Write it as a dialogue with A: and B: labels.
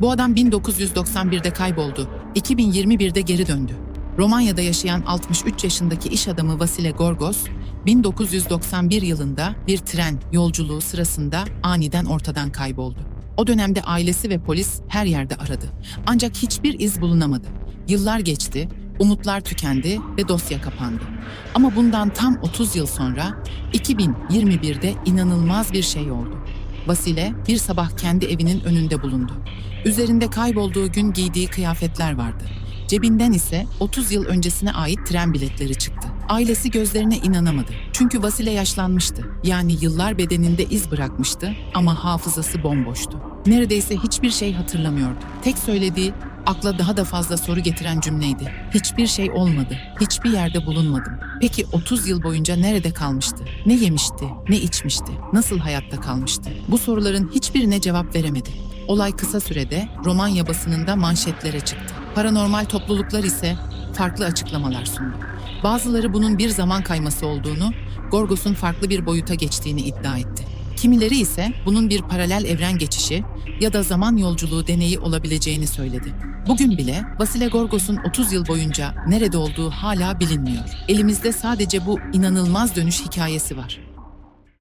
A: Bu adam 1991'de kayboldu, 2021'de geri döndü. Romanya'da yaşayan 63 yaşındaki iş adamı Vasile Gorgos, 1991 yılında bir tren yolculuğu sırasında aniden ortadan kayboldu. O dönemde ailesi ve polis her yerde aradı. Ancak hiçbir iz bulunamadı. Yıllar geçti, umutlar tükendi ve dosya kapandı. Ama bundan tam 30 yıl sonra 2021'de inanılmaz bir şey oldu. Vasile bir sabah kendi evinin önünde bulundu. Üzerinde kaybolduğu gün giydiği kıyafetler vardı. Cebinden ise 30 yıl öncesine ait tren biletleri çıktı. Ailesi gözlerine inanamadı. Çünkü Vasile yaşlanmıştı. Yani yıllar bedeninde iz bırakmıştı ama hafızası bomboştu. Neredeyse hiçbir şey hatırlamıyordu. Tek söylediği akla daha da fazla soru getiren cümleydi. Hiçbir şey olmadı. Hiçbir yerde bulunmadım. Peki 30 yıl boyunca nerede kalmıştı? Ne yemişti? Ne içmişti? Nasıl hayatta kalmıştı? Bu soruların hiçbirine cevap veremedi. Olay kısa sürede Romanya basınında manşetlere çıktı. Paranormal topluluklar ise farklı açıklamalar sundu. Bazıları bunun bir zaman kayması olduğunu, Gorgos'un farklı bir boyuta geçtiğini iddia etti. Kimileri ise bunun bir paralel evren geçişi ya da zaman yolculuğu deneyi olabileceğini söyledi. Bugün bile Vasile Gorgos'un 30 yıl boyunca nerede olduğu hala bilinmiyor. Elimizde sadece bu inanılmaz dönüş hikayesi var.